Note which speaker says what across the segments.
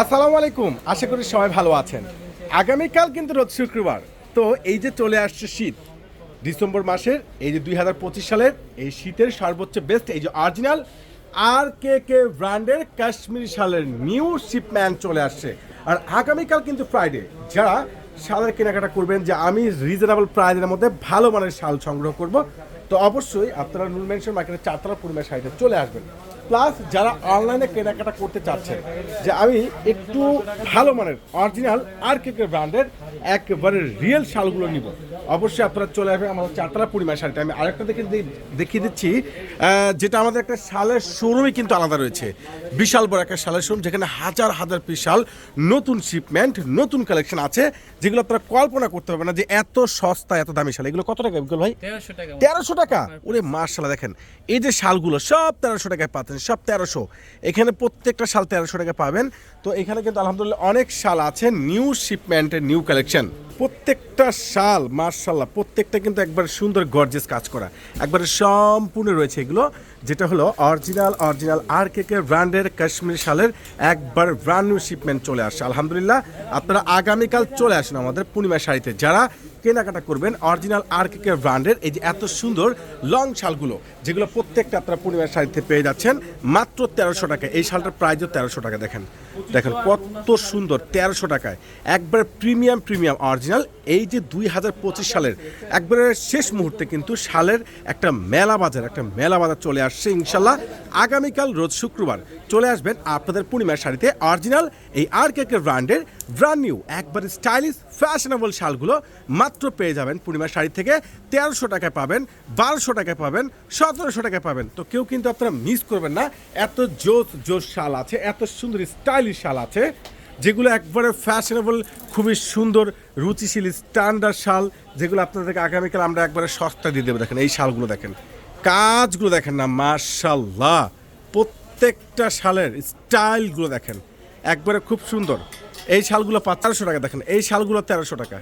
Speaker 1: আসসালামু আলাইকুম। আশা করি সবাই ভালো আছেন। আগামীকাল কিন্তু রোজ শুক্রবার। তো এই যে চলে আসছে শীত, ডিসেম্বর মাসের এই যে দুই হাজার পঁচিশ সালের এই শীতের সর্বোচ্চ বেস্ট এই যে অরিজিনাল আর কে কে ব্র্যান্ডের কাশ্মীরি শালের নিউ শিপম্যান্ট চলে আসছে। আর আগামীকাল কিন্তু ফ্রাইডে যারা শালের কেনাকাটা করবেন যে আমি রিজনেবল প্রাইজের মধ্যে ভালো মানের শাল সংগ্রহ করব, তো অবশ্যই আপনারা নুন মেনশন মার্কেটের চারতলা পূর্ণিমা শাড়িতে চলে আসবেন। প্লাস যারা অনলাইনে কেনাকাটা করতে চাচ্ছেন যে আমি একটু ভালো মানের অরিজিনাল আর কে ব্র্যান্ডের একেবারে রিয়েল শালগুলো নিব। অবশ্যই আপনারা চলে আসবেন আমাদের চারতলা পূর্ণিমা শাড়িটা আমি আরেকটা দেখে দেখিয়ে দিচ্ছি যেটা আমাদের একটা শালের শোরুমই কিন্তু আলাদা রয়েছে। বিশাল বড় একটা শালের শোরুম যেখানে হাজার হাজার পিস শাল নতুন শিপমেন্ট নতুন কালেকশন আছে যেগুলো আপনারা কল্পনা করতে পারবেন না যে এত সস্তা এত দামি শাল। এগুলো কত টাকা বিকল ভাই?
Speaker 2: তেরোশো টাকা।
Speaker 1: তেরোশো টাকা? ওরে মার্শাল্লাহ দেখেন। এই যে শালগুলো সব তেরোশো টাকায় পাচ্ছেন। সব তেরোশো। এখানে প্রত্যেকটা শাল তেরোশো টাকা পাবেন। তো এখানে কিন্তু আলহামদুলিল্লাহ অনেক শাল আছে, নিউ শিপমেন্টের নিউ কালেকশন প্রত্যেকটা শাল মার্শাল্লাহ প্রত্যেকটা কিন্তু একবার সুন্দর গর্জেস কাজ করা। একবারে সম্পূর্ণ রয়েছে এগুলো, যেটা হলো অরিজিনাল অরিজিনাল আর কে কে ব্র্যান্ডের কাশ্মীর শালের একবার ব্র্যান্ড নিউ শিপমেন্ট চলে আসছে। আলহামদুলিল্লাহ, আপনারা আগামীকাল চলে আসুন আমাদের পূর্ণিমা শাড়িতে। যারা কেনাকাটা করবেন অরিজিনাল আর কে ব্র্যান্ডের এই যে এত সুন্দর লং শালগুলো, যেগুলো প্রত্যেকটা আপনারা পূর্ণিমার শাড়িতে পেয়ে যাচ্ছেন, মাত্র তেরোশো টাকা এই শালটার প্রাইজও তেরোশো টাকা, দেখেন। দেখেন কত সুন্দর, তেরোশো টাকায়। একবার প্রিমিয়াম প্রিমিয়াম, অরিজিনাল। এই যে দুই পঁচিশ সালের, একবারে শেষ মুহূর্তে কিন্তু শালের একটা মেলা বাজার, একটা মেলা বাজার চলে আসছে ইনশাল্লাহ। আগামীকাল রোজ শুক্রবার চলে আসবেন আপনাদের পূর্ণিমার শাড়িতে অরিজিনাল এই আর কে কে ব্র্যান্ডের ব্র্যান্ড নিউ একবার স্টাইলিশ ফ্যাশনেবল শালগুলো মাত্র পেয়ে যাবেন পূর্ণিমার শাড়ি থেকে। তেরোশো টাকায় পাবেন, বারোশো টাকায় পাবেন, সতেরোশো টাকায় পাবেন। তো কেউ কিন্তু আপনারা মিস করবেন না। এত জোস জোস শাল আছে, এত সুন্দর স্টাইলিশ শাল আছে, যেগুলো একবারে ফ্যাশনেবল খুবই সুন্দর, রুচিশীল স্ট্যান্ডার্ড শাল, যেগুলো আপনাদেরকে আগামীকাল আমরা একবারে সস্তা দিয়ে দেবো। দেখেন, এই শালগুলো দেখেন। কাজগুলো দেখেন না মার্শাল্লাহ প্রত্যেকটা শালের স্টাইলগুলো দেখেন। একবারে খুব সুন্দর। এই শালগুলো তেরোশো টাকা, দেখেন। এই শালগুলো তেরোশো টাকা।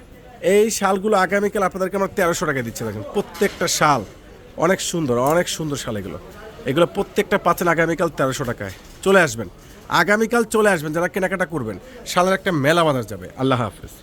Speaker 1: এই শালগুলো আগামীকাল আপনাদেরকে আমরা তেরোশো টাকা দিচ্ছি, দেখেন। প্রত্যেকটা শাল। অনেক সুন্দর অনেক সুন্দর শাল এগুলো। এগুলো প্রত্যেকটা পাচ্ছেন আগামীকাল তেরোশো টাকায়। চলে আসবেন। আগামীকাল চলে আসবেন, যারা কেনাকাটা করবেন। সালের একটা মেলা বাজার যাবে। আল্লাহ হাফেজ।